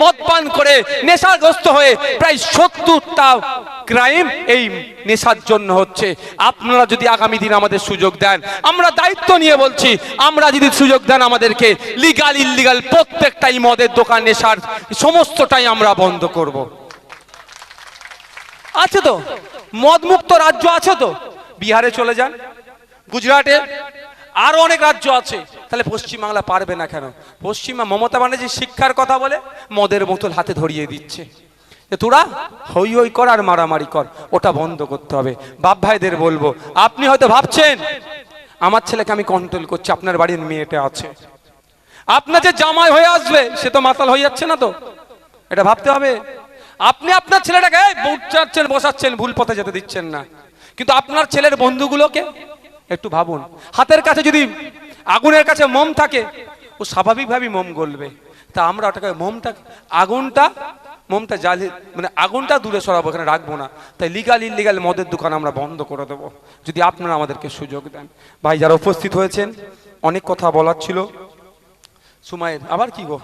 মদ পান করে নেশাগ্রস্ত হয়ে প্রায় সত্তরটা ক্রাইম এই নেশার জন্য হচ্ছে। আপনারা যদি আগামী দিন আমাদের সুযোগ দেন, আমরা দায়িত্ব নিয়ে বলছি, আমরা যদি সুযোগ দেন আমাদেরকে লিগাল ইল্লিগাল প্রত্যেকটাই মদের দোকান, নেশার সমস্তটাই আমরা বন্ধ করব। আছে তো? মদমুক্ত রাজ্য আছে তো? বিহারে চলে যান। গুজরাটে আরও অনেক রাজ্য আছে। তাহলে পশ্চিমবাংলা পারবে না কেন? পশ্চিমা মমতা ব্যানার্জি শিক্ষার কথা বলে, মদের বোতল হাতে ধরিয়ে দিচ্ছে। যে তোরা হই হই কর আর মারামারি কর, ওটা বন্ধ করতে হবে। বাপ ভাইদের বলব, আপনি হয়তো ভাবছেন, আমার ছেলেকে আমি কন্ট্রোল করছি, আপনার বাড়ির মেয়েটা আছে। আপনার যে জামাই হয়ে আসবে, সে তো মাতাল হয়ে যাচ্ছে না তো। এটা ভাবতে হবে। আপনি আপনার ছেলেটাকে বুঝাচ্ছেন বসাচ্ছেন, ভুল পথে যেতে দিচ্ছেন না। কিন্তু আপনার ছেলের বন্ধুগুলোকে, একটু ভাবুন, হাতের কাছে যদি আগুনের কাছে মোম থাকে, ও স্বাভাবিকভাবেই মোম গলবে। তা আমরা ওটাকে মোমটা, আগুনটা, মোমটা জ্বালি মানে আগুনটা দূরে সরাবো, এখানে রাখব না। তাই লিগাল ইলিগাল মদের দোকান আমরা বন্ধ করে দেবো। যদি আপনারা আমাদেরকে সুযোগ দেন। ভাই, যারা উপস্থিত হয়েছেন, অনেক কথা বলার ছিল। সুমাইর, আবার কি গো?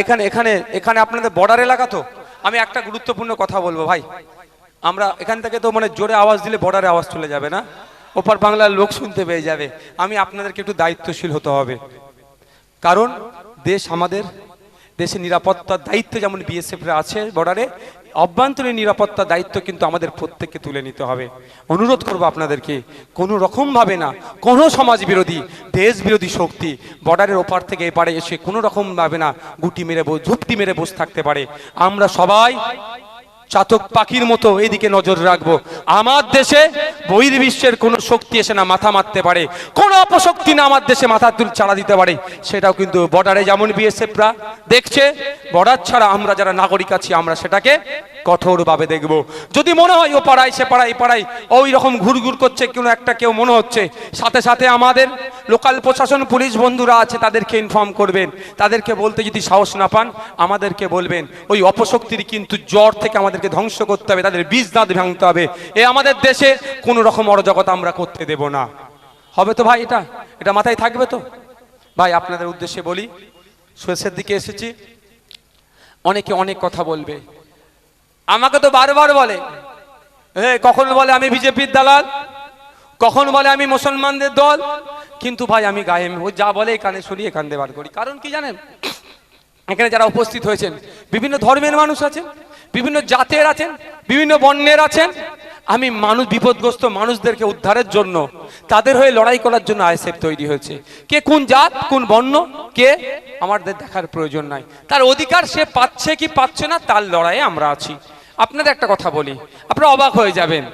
এখানে এখানে এখানে আপনাদের বর্ডার এলাকা তো? আমি একটা গুরুত্বপূর্ণ কথা বলব, ভাই। আমরা এখান থেকে তো মানে জোরে আওয়াজ দিলে বর্ডারে আওয়াজ চলে যাবে না। ওপার বাংলার লোক শুনতে পেয়ে যাবে। আমি আপনাদেরকে একটু দায়িত্বশীল হতে হবে। কারণ দেশ আমাদের দেশের নিরাপত্তার দায়িত্ব যেমন বিএসএফরা আছে বর্ডারে অভ্যন্তরীণ নিরাপত্তার দায়িত্ব কিন্তু আমাদের প্রত্যেককে তুলে নিতে হবে। অনুরোধ করব আপনাদেরকে, কোনো রকমভাবে না, কোনো সমাজ বিরোধী দেশ বিরোধী শক্তি বর্ডারের ওপার থেকে এপারে এসে কোনো রকমভাবে না গুটি মেরে বস- ঝুপটি মেরে বসে থাকতে পারে। আমরা সবাই চাতক পাখির মতো এদিকে নজর রাখব। আমার দেশে বহির্বিশ্বের কোনো শক্তি এসে না মাথা মারতে পারে। কোনো অপশক্তি না আমার দেশে মাথা তুল চালা দিতে পারে। সেটাও কিন্তু বর্ডারে যেমন বিএসএফরা দেখছে বর্ডার ছাড়া আমরা যারা নাগরিক আছি, আমরা সেটাকে কঠোরভাবে দেখব। যদি মনে হয় ও পাড়ায়, সে পাড়ায় পাড়ায়, ওই রকম ঘুরঘুর করছে, কোনো একটা কেউ মনে হচ্ছে। সাথে সাথে আমাদের লোকাল প্রশাসন, পুলিশ বন্ধুরা আছে, তাদেরকে ইনফর্ম করবেন। তাদেরকে বলতে যদি সাহস না পান, আমাদেরকে বলবেন। ওই অপশক্তির কিন্তু জ্বর থেকে আমাদেরকে ধ্বংস করতে হবে, তাদের বীজ দাঁত ভাঙতে হবে। এ আমাদের দেশে কোনো রকম অরাজকত আমরা করতে দেব না। হবে তো ভাই এটা? এটা মাথায় থাকবে তো? ভাই, আপনাদের উদ্দেশ্যে বলি, শেষের দিকে এসেছি। অনেকে অনেক কথা বলবে। আমাকে তো বারবার বলে। হ্যাঁ কখন বলে আমি বিজেপির দালাল? কখন বলে আমি মুসলমানদের দল? কিন্তু ভাই, আমি গায়ে ও যা বলে কানে শুনি এখান দিয়ে বার করি। কারণ কি জানেন? এখানে যারা উপস্থিত হয়েছেন, বিভিন্ন ধর্মের মানুষ আছেন, বিভিন্ন জাতের আছেন, বিভিন্ন বর্ণের আছেন, আমি মানুষ, বিপদগ্রস্ত মানুষদেরকে উদ্ধারের জন্য, তাদের হয়ে লড়াই করার জন্য আইএসএফ তৈরি হয়েছে। কে কোন জাত, কোন বর্ণ, কে, আমাদের দেখার প্রয়োজন নাই। তার অধিকার সে পাচ্ছে কি পাচ্ছে না, তার লড়াইয়ে আমরা আছি। আপনাদের একটা কথা বলি, আপনারা অবাক হয়ে যাবেন।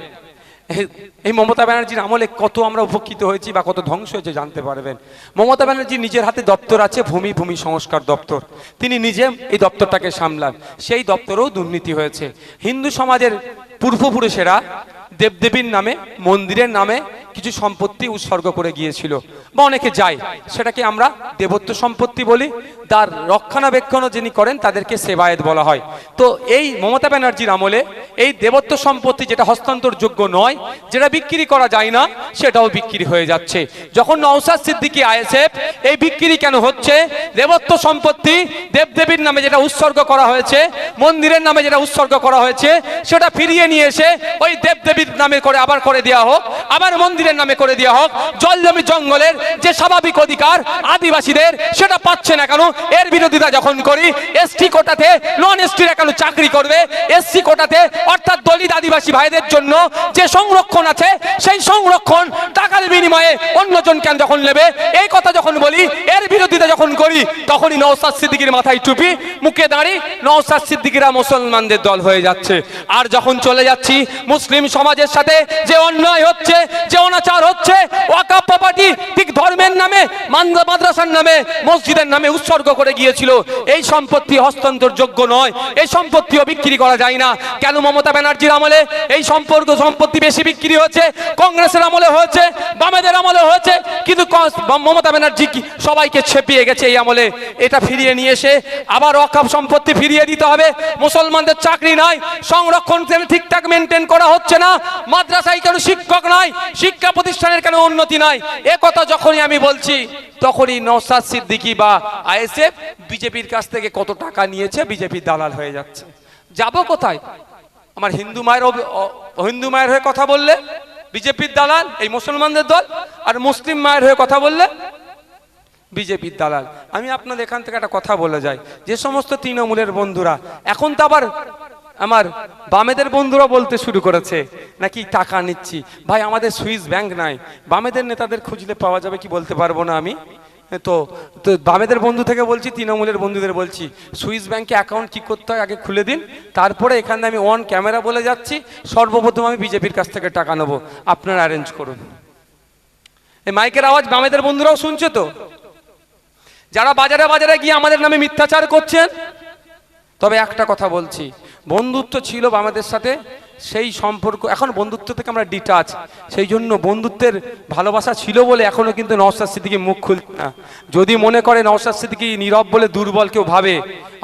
এই- মমতা ব্যানার্জির আমলে কত আমরা উপকৃত হয়েছি বা কত ধ্বংস হয়েছে জানতে পারবেন। মমতা ব্যানার্জির নিজের হাতে দপ্তর আছে, ভূমি ভূমি সংস্কার দপ্তর। তিনি নিজে এই দপ্তরটাকে সামলান। সেই দপ্তরেও দুর্নীতি হয়েছে। হিন্দু সমাজের পূর্বপুরুষেরা দেবদেবীর নামে, মন্দিরের নামে কিছু সম্পত্তি উৎসর্গ করে গিয়েছিল। বা অনেকে যায়, সেটাকে আমরা দেবত্ব সম্পত্তি বলি। তার রক্ষণাবেক্ষণও যিনি করেন, তাদেরকে সেবায়েত বলা হয়। তো এই মমতা ব্যানার্জির আমলে এই দেবত্ব সম্পত্তি যেটা হস্তান্তরযোগ্য নয়, যেটা বিক্রি করা যায় না, সেটাও বিক্রি হয়ে যাচ্ছে। যখন নওসাদ সিদ্দিকী, আইএসএফ এই বিক্রি কেন হচ্ছে? দেবত্ব সম্পত্তি দেবদেবীর নামে যেটা উৎসর্গ করা হয়েছে, মন্দিরের নামে যেটা উৎসর্গ করা হয়েছে, সেটা ফিরিয়ে নিয়ে এসে ওই দেবদেবীর নামে করে আবার করে দেওয়া হোক, আবার মন্দিরের নামে করে দেওয়া হোক জল জমি জঙ্গলের যে স্বাভাবিক অধিকার আদিবাসীদের, সেটা পাচ্ছে না কেন? এর বিরোধিতা যখন করি, এসটি কোটাতে নন এসটিরা কেন চাকরি করবে? এসসি কোটাতে, অর্থাৎ দলিত আদিবাসী ভাইদের জন্য যে সংরক্ষণ আছে, সেই সংরক্ষণ টাকার বিনিময়ে অন্যজন কেন যখন নেবে? এই কথা যখন বলি, এর বিরোধিতা যখন করি, তখনই নওসাদ সিদ্দিকির মাথায় টুপি, মুখে দাঁড়ি, নওসাদ সিদ্দিকিরা মুসলমানদের দল হয়ে যাচ্ছে। আর যখন চলে যাচ্ছি, মুসলিম সমাজের সাথে যে অন্যায় হচ্ছে যে অনাচার হচ্ছে ওয়াকা প্রপার্টি ঠিক ধর্মের নামে মাদ্রাসার নামে, মসজিদের নামে উৎসর্গ করে গিয়েছিল। এই সম্পত্তি হস্তান্তরযোগ্য নয়। এই সম্পত্তিও বিক্রি করা যায় না। কেন মমতা ব্যানার্জির আমলে এই সম্পর্ক, সম্পত্তি বেশি বিক্রি হয়েছে? কংগ্রেসের আমলে হয়েছে, বামেদের আমলে হয়েছে, কিন্তু মমতা ব্যানার্জি সবাইকে ছেপিয়ে গেছে এই আমলে? এটা ফিরিয়ে নিয়ে এসে আবার অকাপ সম্পত্তি ফিরিয়ে দিতে হবে। মুসলমানদের চাকরি নাই, সংরক্ষণ ঠিকঠাক মেনটেন করা হচ্ছে না। মাদ্রাসায় কেন শিক্ষক নাই, শিক্ষা প্রতিষ্ঠানের কেন উন্নতি নাই। এ কথা যখনই আমি বলছি, তখনই নওসাদ সিদ্দিকী বা আইএসএফ বিজেপির কাছ থেকে কত টাকা নিয়েছে বিজেপির দালাল হয়ে যাচ্ছে। যাব কোথায়? আমার হিন্দু মায়ের হিন্দু মায়ের হয়ে কথা বললে বিজেপির দালাল, এই মুসলমানদের দল, আর মুসলিম মায়ের হয়ে কথা বললে বিজেপির দালাল। আমি আপনাদের এখান থেকে একটা কথা বলে যাই। যে সমস্ত তৃণমূলের বন্ধুরা, এখন তো আবার আমার বামেদের বন্ধুরা বলতে শুরু করেছে, নাকি টাকা নিচ্ছি? ভাই, আমাদের সুইস ব্যাংক নাই। বামেদের নেতাদের খুঁজলে পাওয়া যাবে কি বলতে পারব না আমি? তো তো বামেদের বন্ধু থেকে বলছি, তৃণমূলের বন্ধুদের বলছি, সুইস ব্যাংকে অ্যাকাউন্ট কি করতে হয় আগে খুলে দিন, তারপরে এখানে আমি অন ক্যামেরা বলে যাচ্ছি, সর্বপ্রথম আমি বিজেপির কাছ থেকে টাকা নেব। আপনারা অ্যারেঞ্জ করুন। এই মাইকের আওয়াজ বামেদের বন্ধুরাও শুনছে তো? যারা বাজারে বাজারে গিয়ে আমাদের নামে মিথ্যাচার করছেন, তবে একটা কথা বলছি বন্ধুত্ব ছিল আমাদের সাথে, সেই সম্পর্ক, এখন বন্ধুত্ব থেকে আমরা ডিটাচ সেই জন্য বন্ধুত্বের ভালোবাসা ছিল বলে এখনও কিন্তু নওশাদ সিদ্দিকি মুখ খুলছে না যদি মনে করে নওশাদ সিদ্দিকি নীরব বলে দুর্বল কেউ ভাবে,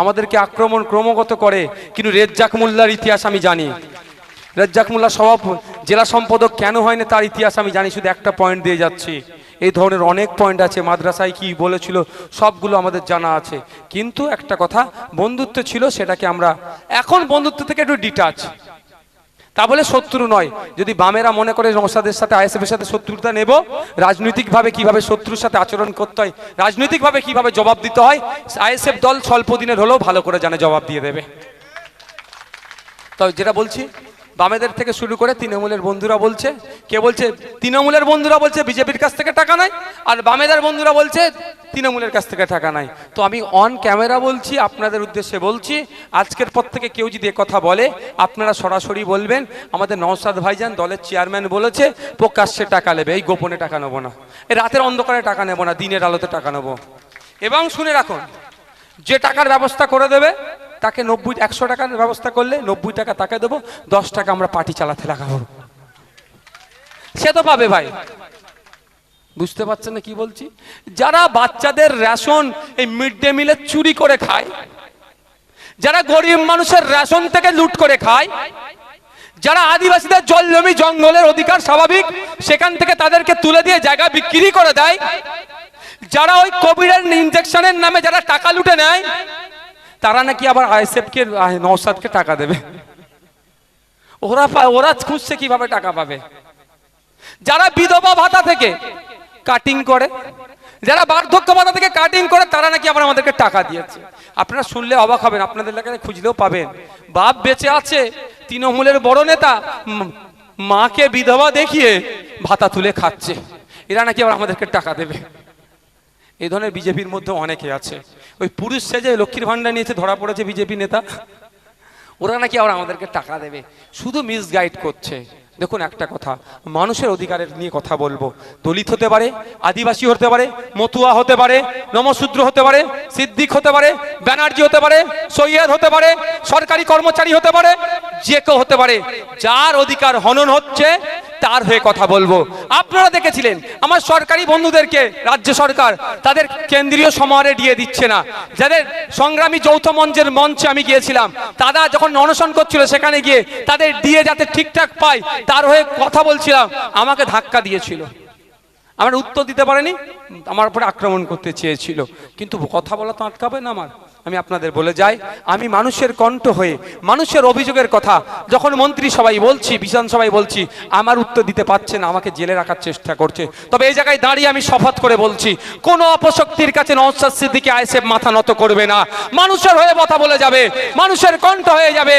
আমাদেরকে আক্রমণ ক্রমাগত করে, কিন্তু রেজ্জাক মোল্লার ইতিহাস আমি জানি। রেজ্জাক মোল্লা সভা জেলা সম্পাদক কেন হয়নি তার ইতিহাস আমি জানি, শুধু একটা পয়েন্ট দিয়ে যাচ্ছি। এই ধরনের অনেক পয়েন্ট আছে। মাদ্রাসায় কি বলেছিল, সবগুলো আমাদের জানা আছে। কিন্তু একটা কথা, বন্ধুত্ব ছিল সেটাকে আমরা এখন বন্ধুত্ব থেকে একটু ডিটাচ তা বলে শত্রু নয়। যদি বামেরা মনে করে নৌসাদের সাথে, আইএসএফের সাথে শত্রুতা নেব, রাজনৈতিকভাবে কীভাবে শত্রুর সাথে আচরণ করতে হয়, রাজনৈতিকভাবে কীভাবে জবাব দিতে হয়, আইএসএফ দল স্বল্প দিনের হলেও ভালো করে জানে জবাব দিয়ে দেবে। তবে যেটা বলছি বামেদের থেকে শুরু করে তৃণমূলের বন্ধুরা বলছে, কে বলছে? তৃণমূলের বন্ধুরা বলছে বিজেপির কাছ থেকে টাকা নাই, আর বামেদের বন্ধুরা বলছে তৃণমূলের কাছ থেকে টাকা নাই। তো আমি অন ক্যামেরা বলছি, আপনাদের উদ্দেশ্যে বলছি, আজকের পর থেকে কেউ যদি কথা বলে, আপনারা সরাসরি বলবেন, আমাদের নওসাদ ভাইজান দলের চেয়ারম্যান বলেছে, প্রকাশ্যে টাকা নেবে, এই গোপনে টাকা নেব না। এই রাতের অন্ধকারে টাকা নেব না, দিনের আলোতে টাকা নেব। এবং শুনে রাখুন, যে টাকার ব্যবস্থা করে দেবে তাকে নব্বই, একশো টাকার ব্যবস্থা করলে নব্বই টাকা তাকে দেবো, দশ টাকা আমরা পার্টি চালাতে লাগাবো। সে তো পাবে ভাই। বুঝতে পারছেন না কি বলছি? যারা বাচ্চাদের রেশন এই মিড ডে মিলে চুরি করে খায়, যারা গরিব মানুষের রেশন থেকে লুট করে খায়, যারা আদিবাসীদের জল জমি জঙ্গলের অধিকার স্বাভাবিক, সেখান থেকে তাদেরকে তুলে দিয়ে জায়গা বিক্রি করে দেয়, যারা ওই কোভিডের ইনজেকশনের নামে যারা টাকা লুটে নেয় তারা নাকি আবার আইএসএফকে নৌসাদকে টাকা দেবে। ওরা ওরা খুঁজছে কীভাবে টাকা পাবে। যারা বিধবা ভাতা থেকে কাটিং করে, যারা বার্ধক্য ভাতা থেকে কাটিং করে, তারা নাকি আবার আমাদেরকে টাকা দিয়েছে। আপনারা শুনলে অবাক হবেন, আপনাদের এলাকায় খুঁজলেও পাবেন। বাপ বেঁচে আছে, তৃণমূলের বড় নেতা মাকে বিধবা দেখিয়ে ভাতা তুলে খাচ্ছে। এরা নাকি আবার আমাদেরকে টাকা দেবে। এই ধরনের বিজেপির মধ্যে অনেকে আছে। ওই পুরুষ সেজে লক্ষ্মীর ভান্ডার নিয়েছে ধরা পড়েছে বিজেপি নেতা। ওরা নাকি আবার আমাদেরকে টাকা দেবে। শুধু মিসগাইড করছে। দেখুন একটা কথা, মানুষের অধিকারের নিয়ে কথা বলব। দলিত হতে পারে, আদিবাসী হতে পারে, মতুয়া হতে পারে, নমশূদ্র হতে পারে, সিদ্দিক হতে পারে, ব্যানার্জি হতে পারে, সৈয়দ হতে পারে, সরকারি কর্মচারী হতে পারে, যে কেউ হতে পারে। যার অধিকার হনন হচ্ছে তার হয়ে কথা বলব। আপনারা দেখেছিলেন, আমার সরকারি বন্ধুদেরকে, রাজ্য সরকার, তাদের কেন্দ্রীয় সমাহারে দিয়ে দিচ্ছে না। যাদের সংগ্রামী যৌথ মঞ্চের মঞ্চে আমি গিয়েছিলাম, তারা যখন অনশন করছিল সেখানে গিয়ে, তাদের দিয়ে যাতে ঠিকঠাক পায় তার হয়ে কথা বলছিলাম, আমাকে ধাক্কা দিয়েছিল। আমার উত্তর দিতে পারেনি, আমার উপরে আক্রমণ করতে চেয়েছিল। কিন্তু কথা বলা তো আটকাবে না আমার। আমি আপনাদের বলে যাই, আমি মানুষের কণ্ঠ হয়ে, মানুষের অভিযোগের কথা, যখন মন্ত্রী সবাই বলছি বিধানসভায় বলছি, আমার উত্তর দিতে পারছে না, আমাকে জেলে রাখার চেষ্টা করছে। তবে এই জায়গায় দাঁড়িয়ে আমি শপথ করে বলছি, কোন অপশক্তির কাছে নওশাদ সিদ্দিকী আইসেফ মাথা নত করবে না। মানুষের হয়ে কথা বলে যাবে, মানুষের কণ্ঠ হয়ে যাবে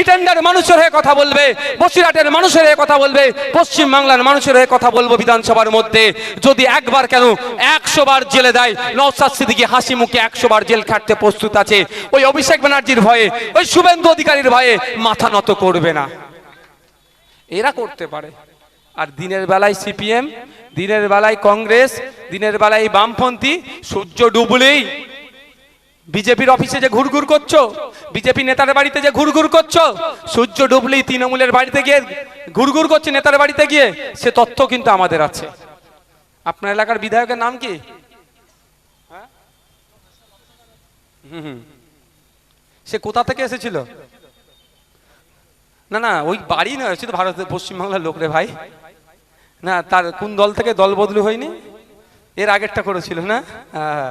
ইটেন্ডার মানুষের হয়ে কথা বলবে, বসিরহাটের মানুষের হয়ে কথা বলবে পশ্চিম বাংলার মানুষের হয়ে কথা বলব বিধানসভার মধ্যে। যদি একবার কেন একশো বার জেলে দেয়, নওশাদ সিদ্দিকী হাসি মুখে একশো বার জেল খাটতে প্রস্তুত আছে। ওই অভিষেক ব্যানার্জির ভয়ে, ওই শুভেন্দু অধিকারীর ভয়ে মাথা নত করবে না। এরা করতে পারে। আর দিনের বেলায় সিপিএম, দিনের বেলায় কংগ্রেস, দিনের বেলায় বামপন্থী, সূর্য ডুবলেই। বিজেপির অফিসে যে ঘুরঘুর করছ, বিজেপি নেতার বাড়িতে যে ঘুরঘুর করছ, সূর্য ডুবলেই তৃণমূলের বাড়িতে গিয়ে ঘুরঘুর করছে নেতার বাড়িতে গিয়ে, সে তথ্য কিন্তু আমাদের আছে। আপনার এলাকার বিধায়কের নাম কি হ্যাঁ? সে কোথা থেকে এসেছিল? না না, ওই বাড়ি না সে তো ভারতের পশ্চিমবাংলার লোক রে ভাই। না, তার কোন দল থেকে দল বদলু হয়নি? এর আগেরটা করেছিল, না? হ্যাঁ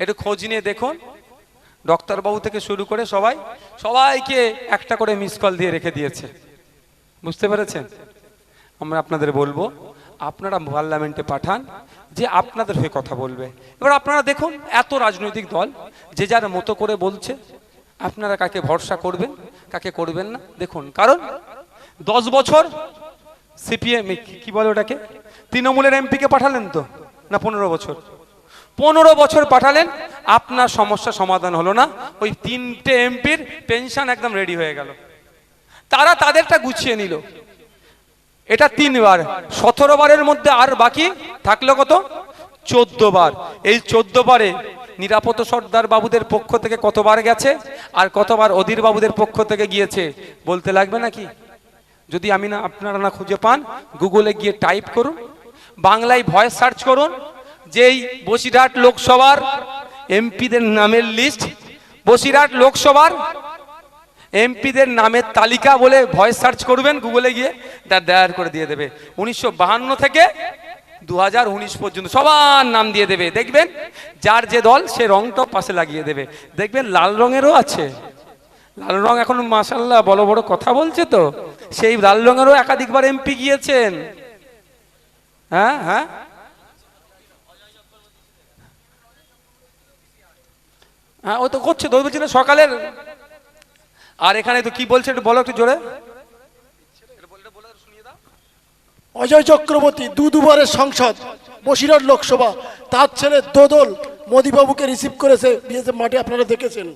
একটু খোঁজ নিয়ে দেখুন। ডক্টরবাবু থেকে শুরু করে সবাই, সবাইকে একটা করে মিস কল দিয়ে রেখে দিয়েছে। বুঝতে পেরেছেন? আমরা আপনাদের বলব আপনারা পার্লামেন্টে পাঠান যে আপনাদের হয়ে কথা বলবে। এবার আপনারা দেখুন, এত রাজনৈতিক দল, যে যার মতো করে বলছে, আপনারা কাকে ভরসা করবেন, কাকে করবেন না? দেখুন, কারণ দশ বছর সিপিএম কি বলে ওটাকে? তৃণমূলের এমপিকে পাঠালেন তো? না পনেরো বছর? পনেরো বছর পাঠালেন, আপনার সমস্যা সমাধান হলো না, ওই তিনটে এমপির পেনশন একদম রেডি হয়ে গেল। তারা তাদেরটা গুছিয়ে নিল। এটা তিনবার। সতেরো বারের মধ্যে আর বাকি থাকল কত? চোদ্দ বার। এই চোদ্দ বারে নিরাপদ সর্দার বাবুদের পক্ষ থেকে কতবার গেছে আর কতবার অধীর বাবুদের পক্ষ থেকে গিয়েছে, বলতে লাগবে নাকি? যদি আমি না, আপনারা না খুঁজে পান, গুগলে গিয়ে টাইপ করুন, বাংলায় ভয়েস সার্চ করুন, যেই বসিরহাট লোকসভার এমপিদের নামের লিস্ট, বসিরহাট লোকসভার এমপিদের নামের তালিকা বলে ভয়েস সার্চ করবেন গুগলে গিয়ে তার দায়ার করে দিয়ে দেবে। উনিশশো থেকে দু হাজার উনিশ পর্যন্ত সবার নাম দিয়ে দেবে। দেখবেন, যার যে দল, সে রংটা পাশে লাগিয়ে দেবে। দেখবেন, লাল রঙেরও আছে। লাল রং এখন মাসাল্লাহ বড় বড় কথা বলছে তো। সেই লাল রঙেরও একাধিকবার এমপি গিয়েছেন। হ্যাঁ হ্যাঁ। হ্যাঁ ও তো করছে না, সকালের। আর এখানে তো কি বলছে একটু বলো একটু জোরে। অজয় চক্রবর্তী দু দুবারের সংসদ, বসিরহাট লোকসভা। তার ছেলে দোদল মোদীবাবুকে রিসিভ করেছে, বিএসএফ মাঠে আপনারা দেখেছেন।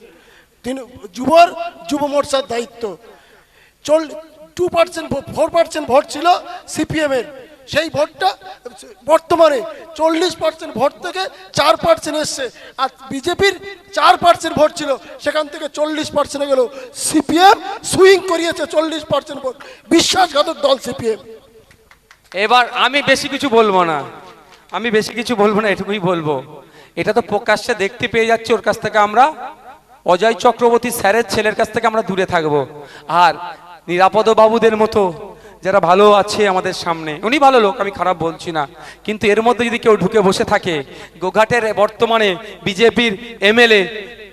তিনি যুবর, যুব মোর্চার দায়িত্ব। চল two percent four percent vote ছিল সিপিএমের সেই ভোটটা বর্তমানে চল্লিশ পার্সেন্ট ভোট থেকে চার পার্সেন্ট এসছে। আর বিজেপির চার পার্সেন্ট ভোট ছিল, সেখান থেকে চল্লিশ পার্সেন্টে গেল সিপিএম সুইং করিয়েছে চল্লিশ পার্সেন্ট ভোট। বিশ্বাসঘাতক দল সিপিএম এবার আমি বেশি কিছু বলব না। আমি বেশি কিছু বলব না, এটুকুই বলব। এটা তো প্রকাশ্যে দেখতে পেয়ে যাচ্ছে ওর কাছ থেকে আমরা। অজয় চক্রবর্তী স্যারের ছেলের কাছ থেকে আমরা দূরে থাকব। আর নিরাপদ বাবুদের মতো যারা ভালো আছে আমাদের সামনে। উনি ভালো লোক, আমি খারাপ বলছি না। কিন্তু এর মধ্যে যদি কেউ ঢুকে বসে থাকে, গোঘাটের বর্তমানে বিজেপির এমএলএ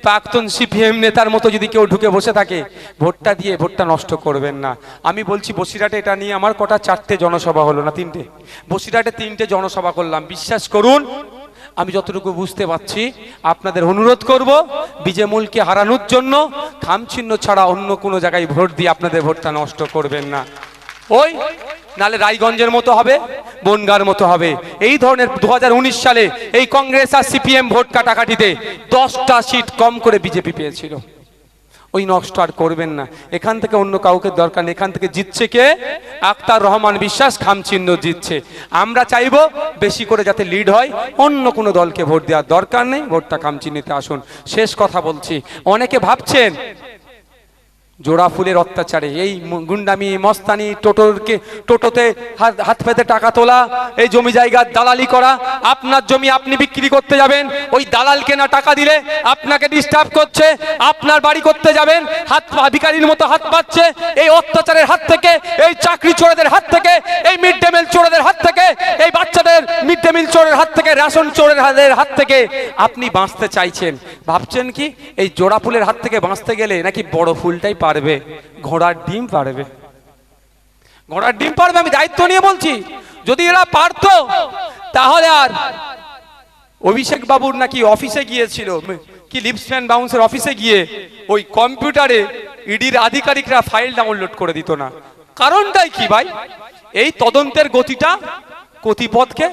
প্রাক্তন সিপিএম নেতার মতো যদি কেউ ঢুকে বসে থাকে, ভোটটা দিয়ে ভোটটা নষ্ট করবেন না। আমি বলছি, বসিরহাটে এটা নিয়ে আমার কটা চারটে জনসভা হলো না, তিনটে। বসিরহাটে তিনটে জনসভা করলাম। বিশ্বাস করুন, আমি যতটুকু বুঝতে পারছি, আপনাদের অনুরোধ করব বিজেমূলকে হারানোর জন্য খামচিহ্ন ছাড়া অন্য কোনো জায়গায় ভোট দিয়ে আপনাদের ভোটটা নষ্ট করবেন না। ওই নালে রায়গঞ্জের মতো হবে, বনগার মতো হবে। এই ধরনের দুহাজার উনিশ সালে এই কংগ্রেস আর সিপিএম ভোট কাটাকাটিতে দশটা সিট কম করে বিজেপি পেয়েছিল। ওই নষ্ট আর করবেন না। এখান থেকে অন্য কাউকে দরকার নেই। এখান থেকে জিতছে কে? আক্তার রহমান বিশ্বাস, খামচিহ্ন জিতছে। আমরা চাইব বেশি করে যাতে লিড হয়, অন্য কোনো দলকে ভোট দেওয়ার দরকার নেই। ভোটটা খামচিহ্নিতে আসুন। শেষ কথা বলছি। অনেকে ভাবছেন জোড়া ফুলের অত্যাচারে। এই গুন্ডামি, মস্তানি, টোটোরকে, টোটোতে হাত পেতে টাকা তোলা, এই জমি জায়গার দালালি করা, আপনার জমি আপনি বিক্রি করতে যাবেন, ওই দালালকে না টাকা দিলে আপনাকে ডিস্টার্ব করছে, আপনার বাড়ি করতে যাবেন, হাত পা- ভিখারির মতো হাত পাচ্ছে এই অত্যাচারের হাত থেকে, এই চাকরি চোরেদের হাত থেকে, এই মিড ডে মিল চোরেদের হাত থেকে, এই বাচ্চাদের মিড ডে মিল চোরের হাত থেকে, রেশন চোরের হাত থেকে আপনি বাঁচতে চাইছেন। ভাবছেন কি, এই জোড়া ফুলের হাত থেকে বাঁচতে গেলে নাকি বড় ফুলটাই পারবে, ঘোড়ার ডিম পারবে। ঘোড়ার ডিম পারবে, আমি দায়িত্ব নিয়ে বলছি। যদি এরা পারতো, তাহলে আর অভিষেক বাবুর নাকি অফিসে গিয়েছিল, কি লিপসম্যান বাউন্সের অফিসে গিয়ে ওই কম্পিউটারে ইডির আধিকারিকরা ফাইল ডাউনলোড করে দিত না। কারণটাই কি ভাই? এই তদন্তের গতিটা গতিপথকে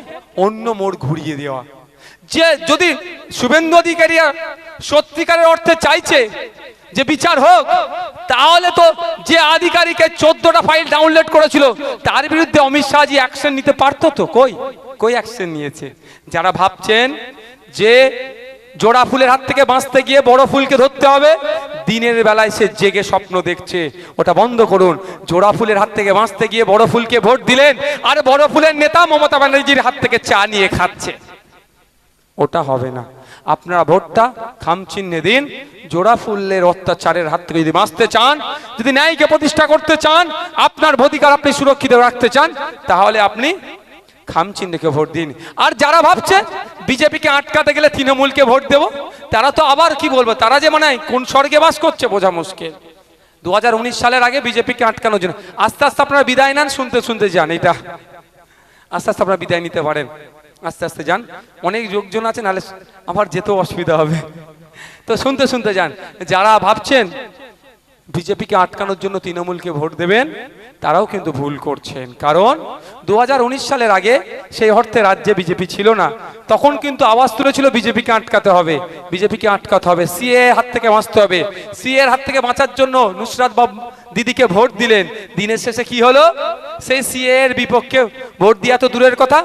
অন্য মোড় ঘুরিয়ে দেওয়া। যে যদি শুভেন্দু অধিকারী সত্যিকারের অর্থে চাইছে যে বিচার হোক, তাহলে তো যে আধিকারিকের চোদ্দটা ফাইল ডাউনলোড করেছিল, তার বিরুদ্ধে অমিত শাহজি অ্যাকশন নিতে পারতো তো? কই? কই অ্যাকশন নিয়েছে? যারা ভাবছেন যে জোড়া ফুলের হাত থেকে বাঁচতে গিয়ে বড় ফুলকে ধরতে হবে, দিনের বেলায় সে জেগে স্বপ্ন দেখছে। ওটা বন্ধ করুন। জোড়া ফুলের হাত থেকে বাঁচতে গিয়ে বড় ফুলকে ভোট দিলেন, আর বড় ফুলের নেতা মমতা ব্যানার্জির হাত থেকে চা নিয়ে খাচ্ছে। ওটা হবে না। আপনারা ভোটটা খামচিহ্নে দিন। জোড়া ফুলের অত্যাচারের হাত থেকে যদি বাঁচতে চান, যদি ন্যায়কে প্রতিষ্ঠা করতে চান, আপনার অধিকার আপনি সুরক্ষিত রাখতে চান, তাহলে আপনি খামচিহ্নকে ভোট দিন। আর যারা ভাবছেন বিজেপিকে আটকাতে গেলে তৃণমূলকে ভোট দেব, তারা তো আবার কি বলব? তারা যে মানে কোন স্বর্গে বাস করছে বোঝা মুশকিল। দু হাজার উনিশ সালের আগে বিজেপিকে আটকানোর জন্য। আস্তে আস্তে আপনারা বিদায় নেন, শুনতে শুনতে যান এটা আস্তে আস্তে আপনারা বিদায় নিতে পারেন। আস্তে আস্তে যান। অনেক লোকজন আছে, নাহলে আমার যেতেও অসুবিধা হবে। তো শুনতে শুনতে যান, যারা ভাবছেন বিজেপিকে আটকানোর জন্য তৃণমূলকে ভোট দেবেন, তারাও কিন্তু ভুল করছেন। কারণ দু হাজার উনিশ সালের আগে সেই অর্থে রাজ্যে বিজেপি ছিল না। তখন কিন্তু আওয়াজ তুলেছিল, বিজেপিকে আটকাতে হবে। বিজেপিকে আটকাতে হবে। সিএ হাত থেকে বাঁচতে হবে। সিএ এর হাত থেকে বাঁচার জন্য নুসরাত বাবু দিদিকে ভোট দিলেন। দিনের শেষে কি হলো? সেই সিএ এর বিপক্ষে ভোট দেওয়া তো দূরের কথা।